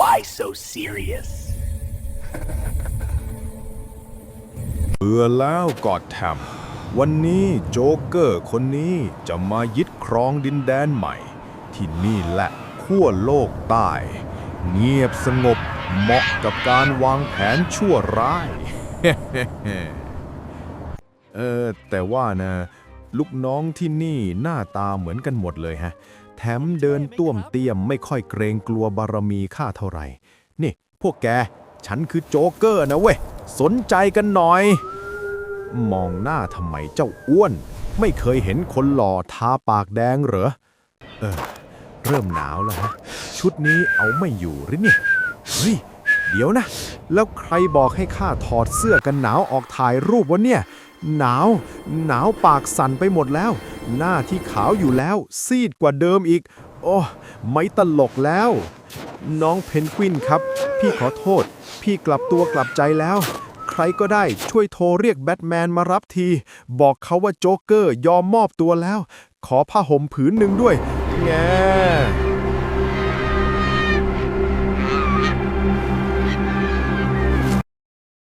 Why so serious? เบื่อแล้วกอดแทมวันนี้โจ๊กเกอร์คนนี้จะมายึดครองดินแดนใหม่ ที่นี่แหละขั้วโลกใต้ เงียบสงบเหมาะกับการวางแผนชั่วร้าย เออแต่ว่านะ ลูกน้องที่นี่หน้าตาเหมือนกันหมดเลยฮะ แถมเดินต้วมเตี้ยมไม่ค่อยเกรงกลัวบารมีข้าเท่าไหร่ นี่ พวกแก ฉันคือโจ๊กเกอร์นะเว้ย สนใจกันหน่อย มองหน้าทำไมเจ้าอ้วน ไม่เคยเห็นคนหล่อทาปากแดงเหรอ เออ เริ่มหนาวแล้วฮะ ชุดนี้เอาไม่อยู่หรือเนี่ย เฮ้ย เดี๋ยวนะ แล้วใครบอกให้ข้าถอดเสื้อกันหนาวออกถ่ายรูปวะเนี่ย หนาว หนาวปากสั่นไปหมดแล้ว หน้าที่ขาวอยู่แล้ว ซีดกว่าเดิมอีก โอ้ไม่ตลกแล้ว น้องเพนกวินครับ พี่ขอโทษ พี่กลับตัวกลับใจแล้ว ใครก็ได้ช่วยโทรเรียกแบทแมนมารับที บอกเขาว่าโจ๊กเกอร์ยอมมอบตัวแล้ว ขอผ้าห่มผืนหนึ่งด้วย แง